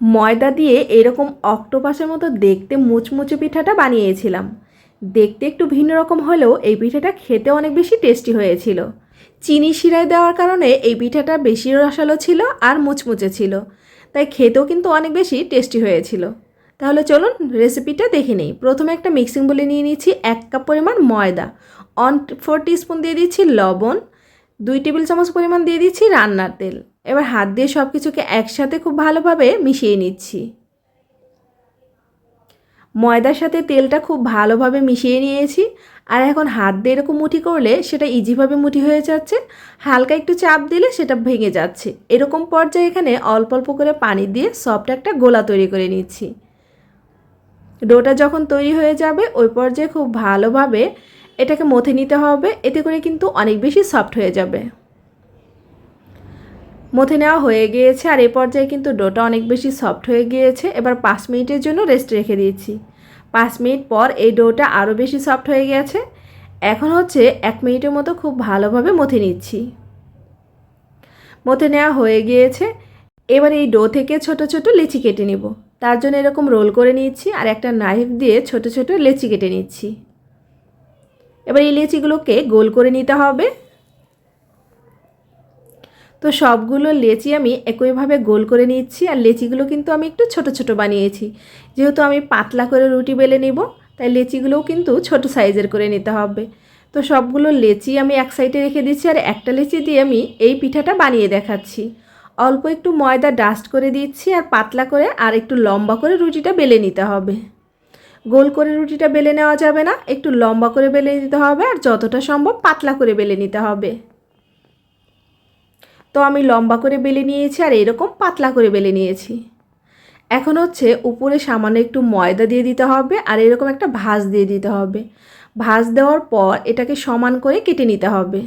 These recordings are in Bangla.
ময়দা দিয়ে এরকম অক্টোপাসের মতো দেখতে মুচমুচে পিঠাটা বানিয়েছিলাম। দেখতে একটু ভিন্ন রকম হলেও এই পিঠাটা খেতে অনেক বেশি টেস্টি হয়েছিল। চিনি শিরায় দেওয়ার কারণে এই পিঠাটা বেশি রসালো ছিল আর মুচমুচে ছিল, তাই খেতেও কিন্তু অনেক বেশি টেস্টি হয়েছিল। তাহলে চলুন রেসিপিটা দেখে নিই। প্রথমে একটা মিক্সিং বলে নিয়ে নিচ্ছি এক কাপ পরিমাণ ময়দা, অন ফোর স্পুন দিয়ে দিচ্ছি লবণ, দুই টেবিল চামচ পরিমাণ দিয়ে দিচ্ছি রান্নার তেল। এবার হাত দিয়ে সব কিছুকে একসাথে খুব ভালোভাবে মিশিয়ে নিচ্ছি। ময়দার সাথে তেলটা খুব ভালোভাবে মিশিয়ে নিয়েছি। আর এখন হাত দিয়ে এরকম মুঠি করলে সেটা ইজিভাবে মুঠি হয়ে যাচ্ছে। হালকা একটু চাপ দিলে সেটা ভেঙে যাচ্ছে। এরকম পর্যায়ে এখানে অল্প অল্প করে পানি দিয়ে সফট একটা গোলা তৈরি করে নিচ্ছি। ডোটা যখন তৈরি হয়ে যাবে, ওই পর্যায়ে খুব ভালোভাবে এটাকে মথে নিতে হবে। এতে করে কিন্তু অনেক বেশি সফট হয়ে যাবে। মথে নেওয়া হয়ে গিয়েছে আর এই পর্যায়ে কিন্তু ডোটা অনেক বেশি সফট হয়ে গিয়েছে। এবার পাঁচ মিনিটের জন্য রেস্ট রেখে দিয়েছি। পাঁচ মিনিট পর এই ডোটা আরও বেশি সফট হয়ে গেছে এখন হচ্ছে এক মিনিটের মতো খুব ভালোভাবে মথে নিচ্ছি। মথে নেওয়া হয়ে গিয়েছে। এবার এই ডো থেকে ছোট ছোট লেচি কেটে নেব। তার জন্য এরকম রোল করে নিচ্ছি আর একটা নাইফ দিয়ে ছোট ছোট লেচি কেটে নিচ্ছি। এবার এই লেচিগুলোকে গোল করে নিতে হবে। তো সবগুলো লেচি আমি একইভাবে গোল করে নিচ্ছি, আর লেচিগুলো কিন্তু আমি একটু ছোট ছোট বানিয়েছি। যেহেতু আমি পাতলা করে রুটি বেলে নিব, তাই লেচিগুলোও কিন্তু ছোট সাইজের করে নিতে হবে। তো সবগুলো লেচি আমি এক সাইডে রেখে দিচ্ছি, আর একটা লেচি দিয়ে আমি এই পিঠাটা বানিয়ে দেখাচ্ছি। অল্প একটু ময়দা ডাস্ট করে দিচ্ছি, আর পাতলা করে আর একটু লম্বা করে রুটিটা বেলে নিতে হবে। গোল করে রুটিটা বেলে নেওয়া যাবে না, একটু লম্বা করে বেলে নিতে হবে, আর যতটা সম্ভব পাতলা করে বেলে নিতে হবে। তো আমি লম্বা করে বেলে নিয়েছি আর এরকম পাতলা করে বেলে নিয়েছি। এখন হচ্ছে উপরে সামান্য একটু ময়দা দিয়ে দিতে হবে আর এরকম একটা ভাজ দিয়ে দিতে হবে। ভাঁজ দেওয়ার পর এটাকে সমান করে কেটে নিতে হবে।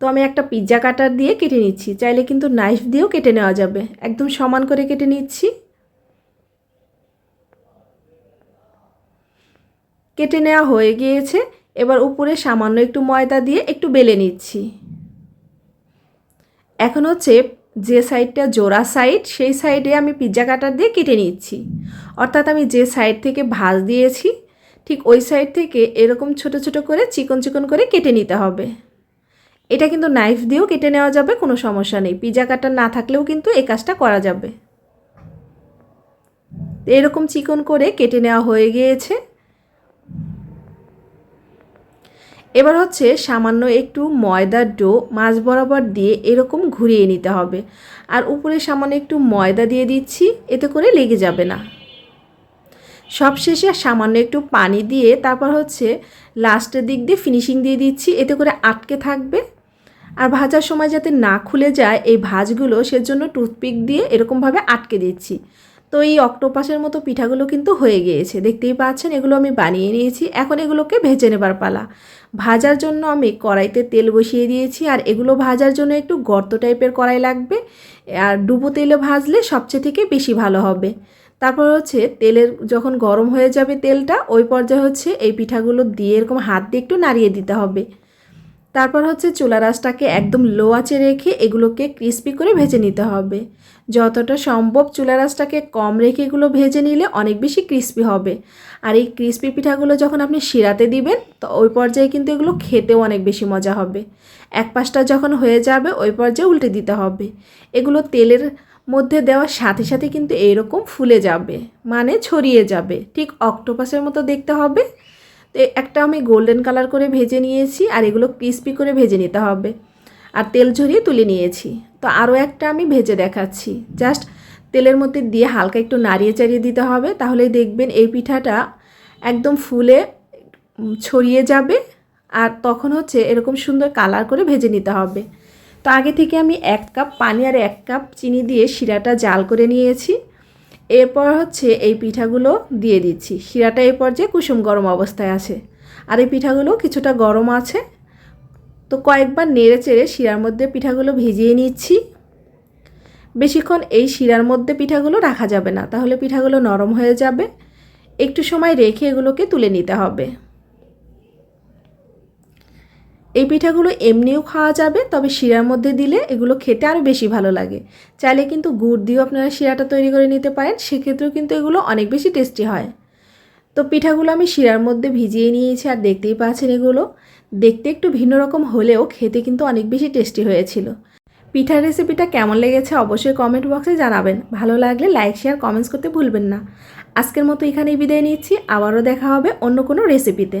তো আমি একটা পিৎজা কাটার দিয়ে কেটে নিচ্ছি। চাইলে কিন্তু নাইফ দিয়েও কেটে নেওয়া যাবে। একদম সমান করে কেটে নিচ্ছি। কেটে নেওয়া হয়ে গিয়েছে। এবার উপরে সামান্য একটু ময়দা দিয়ে একটু বেলে নিচ্ছি। এখন হচ্ছে যে সাইডটা জোড়া সাইড সেই সাইডে আমি পিৎজা কাটার দিয়ে কেটে নিচ্ছি। অর্থাৎ আমি যে সাইড থেকে ভাজ দিয়েছি, ঠিক ওই সাইড থেকে এরকম ছোট ছোট করে চিকন চিকন করে কেটে নিতে হবে। এটা কিন্তু নাইফ দিয়েও কেটে নেওয়া যাবে, কোনো সমস্যা নেই। পিৎজা কাটার না থাকলেও কিন্তু এই কাজটা করা যাবে। এরকম চিকন করে কেটে নেওয়া হয়ে গিয়েছে। এবার হচ্ছে সামান্য একটু ময়দার ডো মাছ বরাবর দিয়ে এরকম ঘুরিয়ে নিতে হবে। আর উপরে সামান্য একটু ময়দা দিয়ে দিচ্ছি, এতে করে লেগে যাবে না। সবশেষে সামান্য একটু পানি দিয়ে তারপর হচ্ছে লাস্টের দিক দিয়ে ফিনিশিং দিয়ে দিচ্ছি, এতে করে আটকে থাকবে। আর ভাজার সময় যাতে না খুলে যায়, এই ভাজগুলো সেজন্য টুথপিক দিয়ে এরকমভাবে আটকে দিচ্ছি। তো এই অক্টোপাসের মতো পিঠাগুলো কিন্তু হয়ে গিয়েছে। দেখতেই পাচ্ছেন, এগুলো আমি বানিয়ে নিয়েছি। এখন এগুলোকে ভেজে নেবার পালা। ভাজার জন্য আমি কড়াইতে তেল বসিয়ে দিয়েছি আর এগুলো ভাজার জন্য একটু গর্ত টাইপের কড়াই লাগবে। আর ডুবো তেলে ভাজলে সবচেয়ে থেকে বেশি ভালো হবে। তারপর হচ্ছে তেলের যখন গরম হয়ে যাবে তেলটা, ওই পর্যায়ে হচ্ছে এই পিঠাগুলো দিয়ে এরকম হাত দিয়ে একটু নাড়িয়ে দিতে হবে। তারপর হচ্ছে চুলা রাসটাকে একদম লো আঁচে রেখে এগুলোকে ক্রিস্পি করে ভেজে নিতে হবে। যতটা সম্ভব চুলা রাসটাকে কম রেখে এগুলো ভেজে নিলে অনেক বেশি ক্রিস্পি হবে। আর এই ক্রিস্পি পিঠাগুলো যখন আপনি শিরাতে দিবেন, তো ওই পর্যায়ে কিন্তু এগুলো খেতেও অনেক বেশি মজা হবে। এক পাশটা যখন হয়ে যাবে, ওই পর্যায়ে উল্টে দিতে হবে। এগুলো তেলের মধ্যে দেওয়ার সাথে সাথে কিন্তু এরকম ফুলে যাবে মানে ছড়িয়ে যাবে। ঠিক অক্টোপাসের মতো দেখতে হবে। তো একটা আমি গোল্ডেন কালার করে ভেজে নিয়েছি আর এগুলো ক্রিস্পি করে ভেজে নিতে হবে। আর তেল ঝরিয়ে তুলে নিয়েছি। তো আরও একটা আমি ভেজে দেখাচ্ছি। জাস্ট তেলের মধ্যে দিয়ে হালকা একটু নাড়িয়ে চাড়িয়ে দিতে হবে তাহলে দেখবেন এই পিঠাটা একদম ফুলে ছড়িয়ে যাবে আর তখন হচ্ছে এরকম সুন্দর কালার করে ভেজে নিতে হবে। তো আগে থেকে আমি এক কাপ পানি আর এক কাপ চিনি দিয়ে শিরাটা জাল করে নিয়েছি। এরপর হচ্ছে এই পিঠাগুলো দিয়ে দিচ্ছি। শিরাটা এই পর্যায়ে কুসুম গরম অবস্থায় আছে। আর এই পিঠাগুলো কিছুটা গরম আছে। তো কয়েকবার নেড়ে চেড়ে শিরার মধ্যে পিঠাগুলো ভিজিয়ে নিচ্ছি। বেশিক্ষণ এই শিরার মধ্যে পিঠাগুলো রাখা যাবে না। তাহলে পিঠাগুলো নরম হয়ে যাবে। একটু সময় রেখে এগুলোকে তুলে নিতে হবে। এই পিঠাগুলো এমনিও খাওয়া যাবে, তবে শিরার মধ্যে দিলে এগুলো খেতে আরও বেশি ভালো লাগে। চাইলে কিন্তু গুড় দিয়েও আপনারা শিরাটা তৈরি করে নিতে পারেন, সেক্ষেত্রেও কিন্তু এগুলো অনেক বেশি টেস্টি হয়। তো পিঠাগুলো আমি শিরার মধ্যে ভিজিয়ে নিয়েছি, আর দেখতেই পাচ্ছেন এগুলো। দেখতে একটু ভিন্ন রকম হলেও খেতে কিন্তু অনেক বেশি টেস্টি হয়েছিল। পিঠার রেসিপিটা কেমন লেগেছে অবশ্যই কমেন্ট বক্সে জানাবেন। ভালো লাগলে লাইক, শেয়ার, কমেন্টস করতে ভুলবেন না। আজকের মতো এখানেই বিদায় নিচ্ছি, আবারও দেখা হবে অন্য কোনো রেসিপিতে।